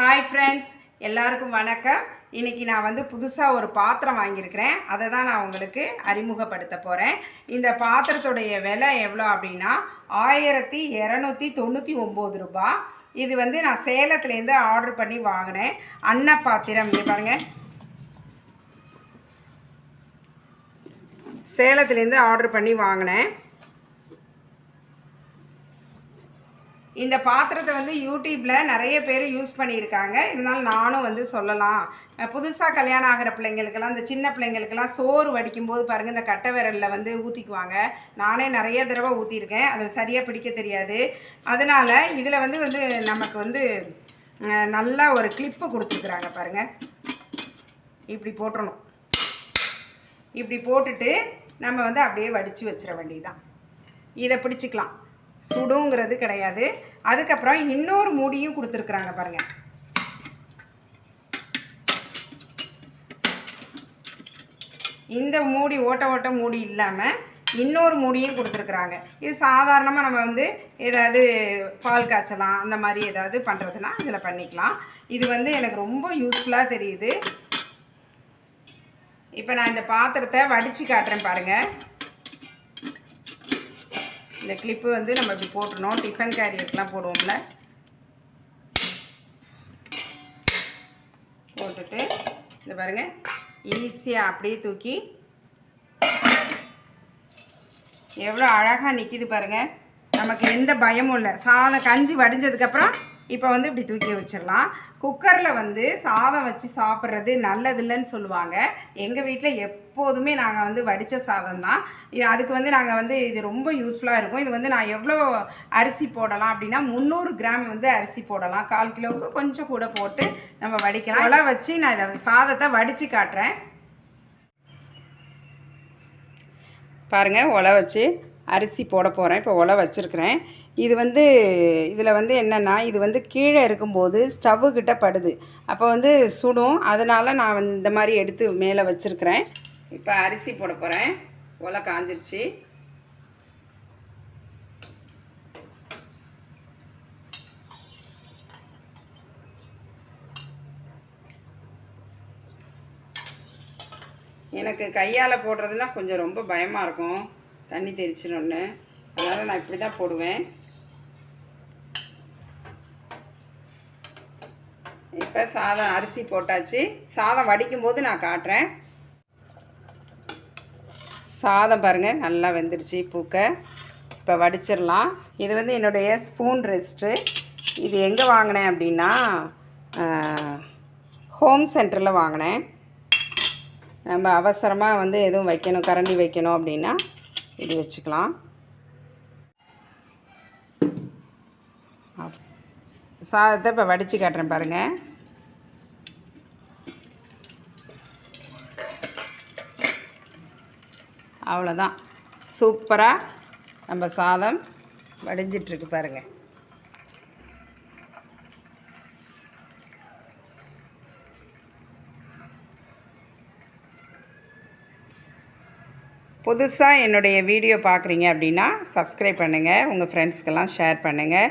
Hi friends எல்லாருக்கும் வணக்கம். இன்றைக்கி நான் வந்து புதுசாக ஒரு பாத்திரம் வாங்கியிருக்கிறேன். அதை தான் நான் உங்களுக்கு அறிமுகப்படுத்த போகிறேன் இந்த பாத்திரத்துடைய விலை எவ்வளோ அப்படின்னா ஆயிரத்தி இரநூத்தி தொண்ணூற்றி ஒம்பது ரூபா. இது வந்து நான் சேலத்துலேருந்து ஆர்டர் பண்ணி வாங்கினேன். அன்ன பாத்திரம் இங்கே பாருங்கள் சேலத்துலேருந்து ஆர்டர் பண்ணி வாங்கினேன். இந்த பாத்திரத்தை வந்து யூடியூப்பில் நிறைய பேர் யூஸ் பண்ணியிருக்காங்க. இருந்தாலும் நானும் வந்து சொல்லலாம். புதுசாக கல்யாணம் ஆகிற பிள்ளைங்களுக்கெல்லாம் இந்த சின்ன பிள்ளைங்களுக்கெல்லாம் சோறு வடிக்கும்போது பாருங்கள் இந்த கட்டை விரலில் வந்து ஊற்றிக்குவாங்க நானே நிறைய தடவை ஊற்றிருக்கேன் அது சரியாக பிடிக்க தெரியாது. அதனால் இதில் வந்து வந்து நமக்கு வந்து நல்லா ஒரு கிளிப்பு கொடுத்துருக்குறாங்க பாருங்கள் இப்படி போட்டுறணும். இப்படி போட்டுட்டு நம்ம வந்து அப்படியே வடித்து வச்சிட வேண்டியதுதான். இதை பிடிச்சிக்கலாம். சுடுங்கிறது கிடையாது. அதுக்கப்புறம் இன்னொரு மூடியும் கொடுத்துருக்குறாங்க பாருங்கள் இந்த மூடி ஓட்ட ஓட்ட மூடி இல்லாமல் இன்னொரு மூடியும் கொடுத்துருக்குறாங்க. இது சாதாரணமாக நம்ம வந்து ஏதாவது பால் காய்ச்சலாம் அந்த மாதிரி ஏதாவது பண்ணுறதுனா இதில் பண்ணிக்கலாம். இது வந்து எனக்கு ரொம்ப யூஸ்ஃபுல்லாக தெரியுது. இப்போ நான் இந்த பாத்திரத்தை வடித்து காட்டுறேன் பாருங்கள் இந்த கிளிப்பு வந்து நம்ம இப்படி போட்டுருணும் டிஃபன் கேரியர்க்கெலாம் போடுவோம்ல. போட்டுட்டு இந்த பாருங்கள் ஈஸியாக அப்படியே தூக்கி. எவ்வளோ அழகாக நிற்கிது பாருங்க. நமக்கு எந்த பயமும் இல்லை. சாதம் கஞ்சி வடிஞ்சதுக்கப்புறம் இப்போ வந்து இப்படி தூக்கி வச்சிடலாம். குக்கரில் வந்து சாதம் வச்சு சாப்பிட்றது நல்லதில்லைன்னு சொல்லுவாங்க. எங்கள் வீட்டில் எப்போதுமே நாங்கள் வந்து வடித்த சாதம் தான். இது அதுக்கு வந்து நாங்கள் வந்து இது ரொம்ப யூஸ்ஃபுல்லாக இருக்கும். இது வந்து நான் எவ்வளோ அரிசி போடலாம் அப்படின்னா முந்நூறு கிராம் வந்து அரிசி போடலாம். கால் கிலோவுக்கு கொஞ்சம் கூட போட்டு நம்ம வடிக்கலாம். அதெல்லாம் வச்சு நான் இதை சாதத்தை வடித்து காட்டுறேன். பாருங்கள் ஒலை வச்சு அரிசி போட போகிறேன் இப்போ ஒலை வச்சுருக்கிறேன். இது வந்து இதில் வந்து என்னென்னா இது வந்து கீழே இருக்கும்போது ஸ்டவ்வு கிட்ட படுது. அப்போ வந்து சுடும். அதனால் நான் வந்து இந்த மாதிரி எடுத்து மேலே வச்சுருக்கிறேன். இப்போ அரிசி போட போகிறேன் ஒலை காஞ்சிருச்சு. எனக்கு கையால் போடுறதுனா கொஞ்சம் ரொம்ப பயமாக இருக்கும். தண்ணி தெரிச்சிடணுன்னு அதனால் நான் இப்படி தான் போடுவேன். இப்போ சாதம் அரிசி போட்டாச்சு. சாதம் வடிக்கும்போது நான் காட்டுறேன். சாதம் பாருங்கள் நல்லா வெந்துருச்சு பூக்க. இப்போ வடிச்சிடலாம். இது வந்து என்னுடைய ஸ்பூன் ரெஸ்ட்டு. இது எங்கே வாங்கினேன் அப்படின்னா ஹோம் சென்டரில் வாங்கினேன். நம்ம அவசரமாக வந்து எதுவும் வைக்கணும் கரண்டி வைக்கணும் அப்படின்னா இது வச்சுக்கலாம். அப்~ சாதத்தை இப்போ வடித்து காட்டுறேன் பாருங்கள் அவ்வளோதான் சூப்பராக நம்ம சாதம் வடிஞ்சிட்ருக்கு பாருங்கள் புதுசாக என்னுடைய வீடியோ பார்க்குறீங்க அப்படின்னா சப்ஸ்கிரைப் பண்ணுங்கள் உங்கள் ஃப்ரெண்ட்ஸ்க்கெல்லாம் ஷேர் பண்ணுங்கள்